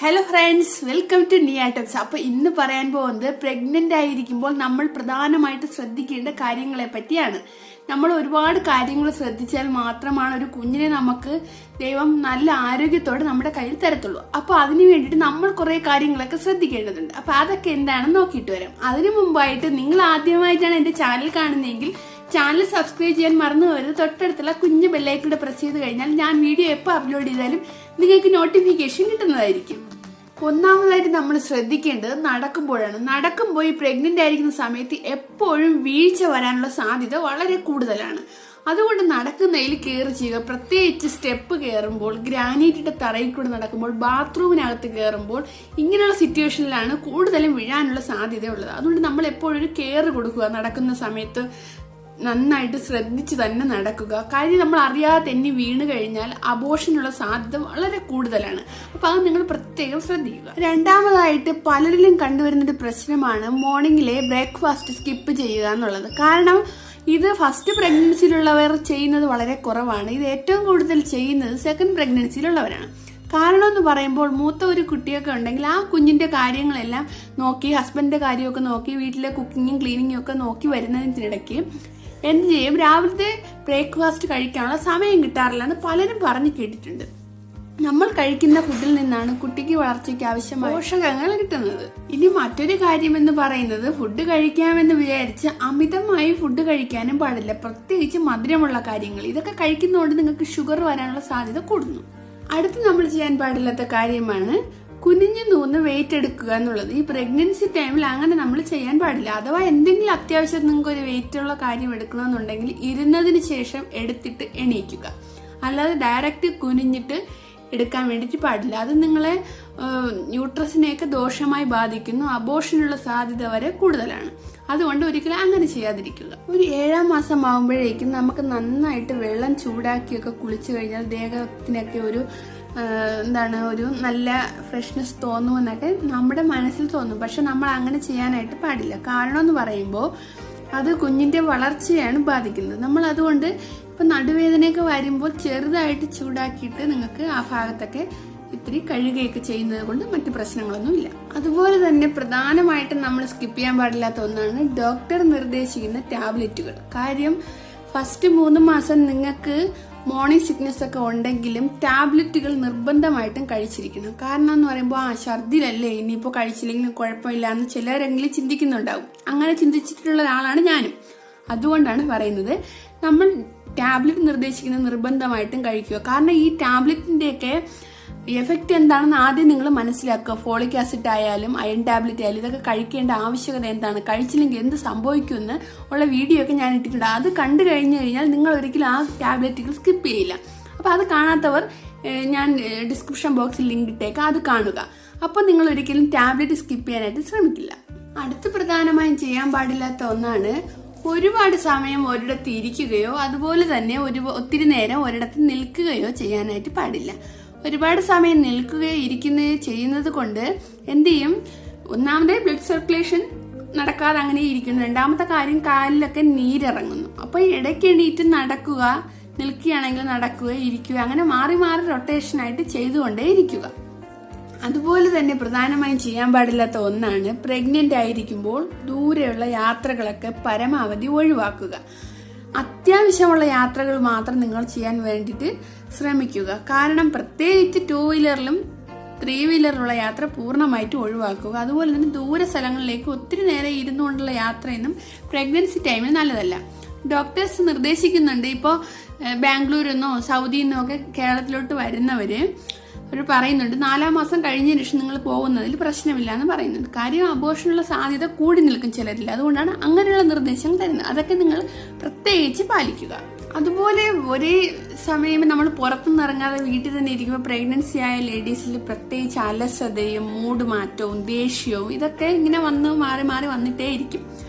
Hello friends welcome to നീ items അപ്പൊ ഇന്ന് പറയാൻ പോകുന്നത് പ്രഗ്നന്റ് ആയിരിക്കുമ്പോൾ നമ്മൾ പ്രധാനമായിട്ട് ശ്രദ്ധിക്കേണ്ട കാര്യങ്ങളെ പറ്റിയാണ്. നമ്മൾ ഒരുപാട് കാര്യങ്ങൾ ശ്രദ്ധിച്ചാൽ മാത്രമാണ് ഒരു കുഞ്ഞിനെ നമുക്ക് ദൈവം നല്ല ആരോഗ്യത്തോടെ നമ്മുടെ കയ്യിൽ തരത്തുള്ളൂ. അപ്പൊ അതിനു വേണ്ടിയിട്ട് നമ്മൾ കുറെ കാര്യങ്ങളൊക്കെ ശ്രദ്ധിക്കേണ്ടതുണ്ട്. അപ്പൊ അതൊക്കെ എന്താണെന്ന് നോക്കിയിട്ട് വരാം. അതിനു മുമ്പായിട്ട് നിങ്ങൾ ആദ്യമായിട്ടാണ് എന്റെ ചാനൽ കാണുന്നതെങ്കിൽ ചാനൽ സബ്സ്ക്രൈബ് ചെയ്യാൻ മറന്നു പോകരുത്. തൊട്ടടുത്തുള്ള കുഞ്ഞു ബെല്ലൈക്കൂടെ പ്രസ് ചെയ്ത് കഴിഞ്ഞാൽ ഞാൻ വീഡിയോ എപ്പോൾ അപ്ലോഡ് ചെയ്താലും നിങ്ങൾക്ക് നോട്ടിഫിക്കേഷൻ കിട്ടുന്നതായിരിക്കും. ഒന്നാമതായിട്ട് നമ്മൾ ശ്രദ്ധിക്കേണ്ടത് നടക്കുമ്പോഴാണ്. നടക്കുമ്പോൾ ഈ പ്രഗ്നന്റ് ആയിരിക്കുന്ന സമയത്ത് എപ്പോഴും വീഴ്ച വരാനുള്ള സാധ്യത വളരെ കൂടുതലാണ്. അതുകൊണ്ട് നടക്കുന്നതിൽ കയറി ചെയ്യുക. പ്രത്യേകിച്ച് സ്റ്റെപ്പ് കയറുമ്പോൾ ഗ്രാനൈറ്റിന്റെ തറയിൽ കൂടെ നടക്കുമ്പോൾ ബാത്റൂമിനകത്ത് കയറുമ്പോൾ ഇങ്ങനെയുള്ള സിറ്റുവേഷനിലാണ് കൂടുതലും വീഴാനുള്ള സാധ്യതയുള്ളത്. അതുകൊണ്ട് നമ്മൾ എപ്പോഴും ഒരു കെയർ കൊടുക്കുക. നടക്കുന്ന സമയത്ത് നന്നായിട്ട് ശ്രദ്ധിച്ച് തന്നെ നടക്കുക. കാര്യം നമ്മൾ അറിയാതെ തന്നെ വീണ് കഴിഞ്ഞാൽ അബോഷനുള്ള സാധ്യത വളരെ കൂടുതലാണ്. അപ്പൊ അത് നിങ്ങൾ പ്രത്യേകം ശ്രദ്ധിക്കുക. രണ്ടാമതായിട്ട് പലരിലും കണ്ടുവരുന്ന ഒരു പ്രശ്നമാണ് മോർണിംഗിലെ ബ്രേക്ക്ഫാസ്റ്റ് സ്കിപ്പ് ചെയ്യുക എന്നുള്ളത്. കാരണം ഇത് ഫസ്റ്റ് പ്രഗ്നൻസിയിലുള്ളവർ ചെയ്യുന്നത് വളരെ കുറവാണ്. ഇത് ഏറ്റവും കൂടുതൽ ചെയ്യുന്നത് സെക്കൻഡ് പ്രഗ്നൻസിയിലുള്ളവരാണ് കാരണം എന്ന് പറയുമ്പോൾ മൂത്ത ഒരു കുട്ടിയൊക്കെ ഉണ്ടെങ്കിൽ ആ കുഞ്ഞിന്റെ കാര്യങ്ങളെല്ലാം നോക്കി ഹസ്ബൻഡിന്റെ കാര്യമൊക്കെ നോക്കി വീട്ടിലെ കുക്കിങ്ങും ക്ലീനിങ്ങും ഒക്കെ നോക്കി വരുന്നതിനിടയ്ക്ക് എന്ത് ചെയ്യും? രാവിലത്തെ ബ്രേക്ക്ഫാസ്റ്റ് കഴിക്കാനുള്ള സമയം കിട്ടാറില്ല എന്ന് പലരും പറഞ്ഞു കേട്ടിട്ടുണ്ട്. നമ്മൾ കഴിക്കുന്ന ഫുഡിൽ നിന്നാണ് കുട്ടിക്ക് വളർച്ചയ്ക്ക് ആവശ്യമായ പോഷകങ്ങൾ കിട്ടുന്നത്. ഇനി മറ്റൊരു കാര്യം എന്ന് പറയുന്നത് ഫുഡ് കഴിക്കാമെന്ന് വിചാരിച്ച് അമിതമായി ഫുഡ് കഴിക്കാനും പാടില്ല. പ്രത്യേകിച്ച് മധുരമുള്ള കാര്യങ്ങൾ. ഇതൊക്കെ കഴിക്കുന്നതുകൊണ്ട് നിങ്ങൾക്ക് ഷുഗർ വരാനുള്ള സാധ്യത കൂടുന്നു. അടുത്ത് നമ്മൾ ചെയ്യാൻ പാടില്ലാത്ത കാര്യമാണ് കുനിഞ്ഞു നൂന്ന് വെയിറ്റ് എടുക്കുക എന്നുള്ളത്. ഈ പ്രഗ്നൻസി ടൈമിൽ അങ്ങനെ നമ്മൾ ചെയ്യാൻ പാടില്ല. അഥവാ എന്തെങ്കിലും അത്യാവശ്യം നിങ്ങൾക്ക് ഒരു വെയിറ്റ് ഉള്ള കാര്യം എടുക്കണമെന്നുണ്ടെങ്കിൽ ഇരുന്നതിന് ശേഷം എടുത്തിട്ട് എണീക്കുക. അല്ലാതെ ഡയറക്റ്റ് കുനിഞ്ഞിട്ട് എടുക്കാൻ വേണ്ടിയിട്ട് പാടില്ല. അത് നിങ്ങളെ ന്യൂട്രസിനെയൊക്കെ ദോഷമായി ബാധിക്കുന്നു. അബോഷനുള്ള സാധ്യത വരെ കൂടുതലാണ്. അതുകൊണ്ട് ഒരിക്കലും അങ്ങനെ ചെയ്യാതിരിക്കുക. ഒരു ഏഴാം മാസം ആകുമ്പോഴേക്കും നമുക്ക് നന്നായിട്ട് വെള്ളം ചൂടാക്കിയൊക്കെ കുളിച്ചു കഴിഞ്ഞാൽ ദേഹത്തിനൊക്കെ ഒരു എന്താണ് ഒരു നല്ല ഫ്രഷ്നെസ് തോന്നുമെന്നൊക്കെ നമ്മുടെ മനസ്സിൽ തോന്നും. പക്ഷെ നമ്മൾ അങ്ങനെ ചെയ്യാനായിട്ട് പാടില്ല. കാരണം എന്ന് പറയുമ്പോൾ അത് കുഞ്ഞിന്റെ വളർച്ചയാണ് ബാധിക്കുന്നത്. നമ്മൾ അതുകൊണ്ട് ഇപ്പം നടുവേദനയൊക്കെ വരുമ്പോൾ ചെറുതായിട്ട് ചൂടാക്കിയിട്ട് നിങ്ങൾക്ക് ആ ഭാഗത്തൊക്കെ ഇത്തിരി കഴുകുകയൊക്കെ ചെയ്യുന്നത് കൊണ്ട് മറ്റു പ്രശ്നങ്ങളൊന്നുമില്ല അതുപോലെ തന്നെ പ്രധാനമായിട്ടും നമ്മൾ സ്കിപ്പ് ചെയ്യാൻ പാടില്ലാത്ത ഒന്നാണ് ഡോക്ടർ നിർദ്ദേശിക്കുന്ന ടാബ്ലറ്റുകൾ കാര്യം ഫസ്റ്റ് മൂന്ന് മാസം നിങ്ങൾക്ക് മോർണിംഗ് സിക്നസ് ഒക്കെ ഉണ്ടെങ്കിലും ടാബ്ലറ്റുകൾ നിർബന്ധമായിട്ടും കഴിച്ചിരിക്കണം. കാരണം എന്ന് പറയുമ്പോൾ ആ ഛർദിലല്ലേ ഇനിയിപ്പോൾ കഴിച്ചില്ലെങ്കിലും കുഴപ്പമില്ല എന്ന് ചിലരെങ്കിലും ചിന്തിക്കുന്നുണ്ടാവും. അങ്ങനെ ചിന്തിച്ചിട്ടുള്ള ഒരാളാണ് ഞാനും. അതുകൊണ്ടാണ് പറയുന്നത് നമ്മൾ ടാബ്ലറ്റ് നിർദ്ദേശിക്കുന്നത് നിർബന്ധമായിട്ടും കഴിക്കുക. കാരണം ഈ ടാബ്ലറ്റിന്റെയൊക്കെ എഫക്റ്റ് എന്താണെന്ന് ആദ്യം നിങ്ങൾ മനസ്സിലാക്കുക. ഫോളിക് ആസിഡ് ആയാലും അയൺ ടാബ്ലറ്റ് ആയാലും ഇതൊക്കെ കഴിക്കേണ്ട ആവശ്യകത എന്താണ്? കഴിച്ചില്ലെങ്കിൽ എന്ത് സംഭവിക്കുമെന്ന് ഉള്ള വീഡിയോ ഒക്കെ ഞാൻ ഇട്ടിട്ടുണ്ട്. അത് കണ്ടു കഴിഞ്ഞു കഴിഞ്ഞാൽ നിങ്ങൾ ഒരിക്കലും ആ ടാബ്ലറ്റുകൾ സ്കിപ്പ് ചെയ്യില്ല. അപ്പോൾ അത് കാണാത്തവർ ഞാൻ ഡിസ്ക്രിപ്ഷൻ ബോക്സിൽ ലിങ്ക് ഇട്ടേക്കാം. അത് കാണുക. അപ്പോൾ നിങ്ങൾ ഒരിക്കലും ടാബ്ലറ്റ് സ്കിപ്പ് ചെയ്യാനായിട്ട് ശ്രമിക്കില്ല. അടുത്ത് പ്രധാനമായും ചെയ്യാൻ പാടില്ലാത്ത ഒന്നാണ് ഒരുപാട് സമയം ഒരിടത്ത് ഇരിക്കുകയോ അതുപോലെ തന്നെ ഒരു ഒത്തിരി നേരം ഒരിടത്ത് നിൽക്കുകയോ ചെയ്യാനായിട്ട് പാടില്ല. ഒരുപാട് സമയം നിൽക്കുകയോ ഇരിക്കുകയോ ചെയ്യുന്നത് കൊണ്ട് എന്ത് ചെയ്യും? ഒന്നാമത് ബ്ലഡ് സർക്കുലേഷൻ നടക്കാതെ അങ്ങനെ ഇരിക്കുന്നു. രണ്ടാമത്തെ കാര്യം കാലിലൊക്കെ നീരിറങ്ങുന്നു. അപ്പൊ ഇടയ്ക്ക് എണീറ്റ് നടക്കുക നിൽക്കുകയാണെങ്കിൽ നടക്കുക ഇരിക്കുക അങ്ങനെ മാറി മാറി റൊട്ടേഷൻ ആയിട്ട് ചെയ്തുകൊണ്ടേ ഇരിക്കുക. അതുപോലെ തന്നെ പ്രധാനമായും ചെയ്യാൻ പാടില്ലാത്ത ഒന്നാണ് പ്രഗ്നന്റ് ആയിരിക്കുമ്പോൾ ദൂരെയുള്ള യാത്രകളൊക്കെ പരമാവധി ഒഴിവാക്കുക. അത്യാവശ്യമുള്ള യാത്രകൾ മാത്രം നിങ്ങൾ ചെയ്യാൻ വേണ്ടിയിട്ട് ശ്രമിക്കുക. കാരണം പ്രത്യേകിച്ച് ടൂ വീലറിലും ത്രീ വീലറിലുള്ള യാത്ര പൂർണമായിട്ട് ഒഴിവാക്കുക. അതുപോലെ തന്നെ ദൂര സ്ഥലങ്ങളിലേക്ക് ഒത്തിരി നേരം ഇരുന്നുകൊണ്ടുള്ള യാത്രയൊന്നും പ്രഗ്നൻസി ടൈമിൽ നല്ലതല്ല. ഡോക്ടേഴ്സ് നിർദ്ദേശിക്കുന്നുണ്ട്. ഇപ്പോൾ ബാംഗ്ലൂരിൽ നിന്നോ സൗദിയിൽ നിന്നോ ഒക്കെ കേരളത്തിലോട്ട് വരുന്നവര് അവർ പറയുന്നുണ്ട് നാലാം മാസം കഴിഞ്ഞ ശേഷം നിങ്ങൾ പോകുന്നതിൽ പ്രശ്നമില്ല എന്ന് പറയുന്നുണ്ട്. കാര്യം അബോഷനുള്ള സാധ്യത കൂടി നിൽക്കും ചിലരിൽ. അതുകൊണ്ടാണ് അങ്ങനെയുള്ള നിർദ്ദേശങ്ങൾ തരുന്നത്. അതൊക്കെ നിങ്ങൾ പ്രത്യേകിച്ച് പാലിക്കുക. അതുപോലെ ഒരേ സമയം നമ്മൾ പുറത്തുനിന്ന് ഇറങ്ങാതെ വീട്ടിൽ തന്നെ ഇരിക്കുമ്പോൾ പ്രഗ്നൻസി ആയ ലേഡീസിൽ പ്രത്യേകിച്ച് അലസതയും മൂഡ് മാറ്റവും ദേഷ്യവും ഇതൊക്കെ ഇങ്ങനെ വന്ന് മാറി മാറി വന്നിട്ടേ ഇരിക്കും.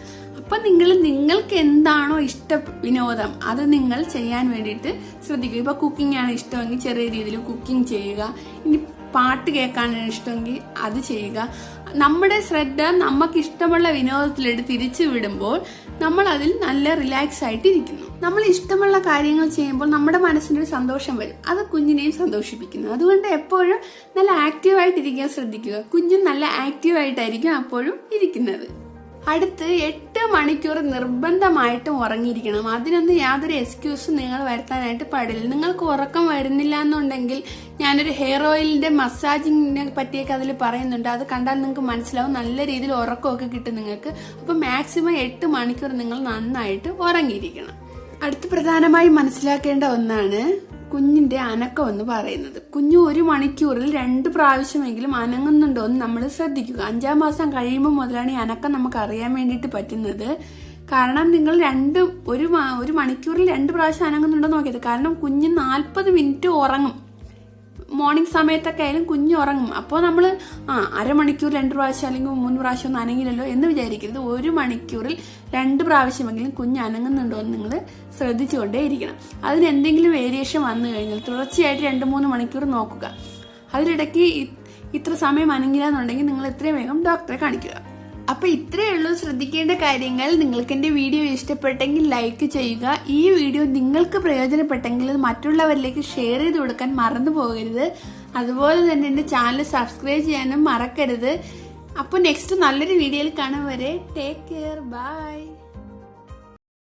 അപ്പൊ നിങ്ങൾ നിങ്ങൾക്ക് എന്താണോ ഇഷ്ട വിനോദം അത് നിങ്ങൾ ചെയ്യാൻ വേണ്ടിയിട്ട് ശ്രദ്ധിക്കുക. ഇപ്പൊ കുക്കിംഗ് ആണ് ഇഷ്ടമെങ്കിൽ ചെറിയ രീതിയിൽ കുക്കിംഗ് ചെയ്യുക. ഇനി പാട്ട് കേൾക്കാനാണ് ഇഷ്ടമെങ്കിൽ അത് ചെയ്യുക. നമ്മുടെ ശ്രദ്ധ നമുക്ക് ഇഷ്ടമുള്ള വിനോദത്തിലെടുത്ത് തിരിച്ചു വിടുമ്പോൾ നമ്മൾ അതിൽ നല്ല റിലാക്സ് ആയിട്ട് ഇരിക്കുന്നു നമ്മൾ ഇഷ്ടമുള്ള കാര്യങ്ങൾ ചെയ്യുമ്പോൾ നമ്മുടെ മനസ്സിനൊരു സന്തോഷം വരും. അത് കുഞ്ഞിനെയും സന്തോഷിപ്പിക്കുന്നു. അതുകൊണ്ട് എപ്പോഴും നല്ല ആക്റ്റീവായിട്ടിരിക്കാൻ ശ്രദ്ധിക്കുക. കുഞ്ഞും നല്ല ആക്റ്റീവായിട്ടായിരിക്കും അപ്പോഴും ഇരിക്കുന്നത്. അടുത്ത് എട്ട് മണിക്കൂർ നിർബന്ധമായിട്ടും ഉറങ്ങിയിരിക്കണം. അതിനൊന്നും യാതൊരു എക്സ്ക്യൂസും നിങ്ങൾ വരുത്താനായിട്ട് പാടില്ല. നിങ്ങൾക്ക് ഉറക്കം വരുന്നില്ല എന്നുണ്ടെങ്കിൽ ഞാനൊരു ഹെയർ ഓയിലിന്റെ മസാജിങ്ങിനെ പറ്റിയൊക്കെ അതിൽ പറയുന്നുണ്ട്. അത് കണ്ടാൽ നിങ്ങൾക്ക് മനസ്സിലാവും. നല്ല രീതിയിൽ ഉറക്കമൊക്കെ കിട്ടും നിങ്ങൾക്ക്. അപ്പൊ മാക്സിമം എട്ട് മണിക്കൂർ നിങ്ങൾ നന്നായിട്ട് ഉറങ്ങിയിരിക്കണം. അടുത്ത് പ്രധാനമായി മനസ്സിലാക്കേണ്ട ഒന്നാണ് കുഞ്ഞിന്റെ അനക്കം എന്ന് പറയുന്നത്. കുഞ്ഞു ഒരു മണിക്കൂറിൽ രണ്ട് പ്രാവശ്യമെങ്കിലും അനങ്ങുന്നുണ്ടോ എന്ന് നമ്മൾ ശ്രദ്ധിക്കുക. അഞ്ചാം മാസം കഴിയുമ്പോൾ മുതലാണ് ഈ അനക്കം നമുക്ക് അറിയാൻ വേണ്ടിയിട്ട് പറ്റുന്നത്. കാരണം നിങ്ങൾ രണ്ട് ഒരു മണിക്കൂറിൽ രണ്ട് പ്രാവശ്യം അനങ്ങുന്നുണ്ടോ നോക്കിയത്. കാരണം കുഞ്ഞ് നാൽപ്പത് മിനിറ്റ് ഉറങ്ങും. മോർണിംഗ് സമയത്തൊക്കെ ആയാലും കുഞ്ഞ് ഉറങ്ങും അപ്പോൾ നമ്മൾ ആ അരമണിക്കൂർ രണ്ട് പ്രാവശ്യം അല്ലെങ്കിൽ മൂന്ന് പ്രാവശ്യം ഒന്നും അനങ്ങില്ലല്ലോ എന്ന് വിചാരിക്കരുത്. ഒരു മണിക്കൂറിൽ രണ്ട് പ്രാവശ്യമെങ്കിലും കുഞ്ഞ് അനങ്ങുന്നുണ്ടോ എന്ന് നിങ്ങൾ ശ്രദ്ധിച്ചുകൊണ്ടേ ഇരിക്കണം. അതിന് എന്തെങ്കിലും വേരിയേഷൻ വന്നു കഴിഞ്ഞാൽ തുടർച്ചയായിട്ട് രണ്ട് മൂന്ന് മണിക്കൂർ നോക്കുക. അതിനിടയ്ക്ക് ഇത്ര സമയം അനങ്ങില്ല എന്നുണ്ടെങ്കിൽ നിങ്ങൾ എത്രയും വേഗം ഡോക്ടറെ കാണിക്കുക. അപ്പൊ ഇത്രയേ ഉള്ളൂ. ശ്രദ്ധിക്കേണ്ട കാര്യങ്ങൾ. നിങ്ങൾക്ക് എന്റെ വീഡിയോ ഇഷ്ടപ്പെട്ടെങ്കിൽ ലൈക്ക് ചെയ്യുക. ഈ വീഡിയോ നിങ്ങൾക്ക് പ്രയോജനപ്പെട്ടെങ്കിൽ മറ്റുള്ളവരിലേക്ക് ഷെയർ ചെയ്ത് കൊടുക്കാൻ മറന്നു പോകരുത്. അതുപോലെ തന്നെ എന്റെ ചാനൽ സബ്സ്ക്രൈബ് ചെയ്യാനും മറക്കരുത്. അപ്പോൾ നെക്സ്റ്റ് നല്ലൊരു വീഡിയോയിൽ കാണാൻ വരെ. Take care bye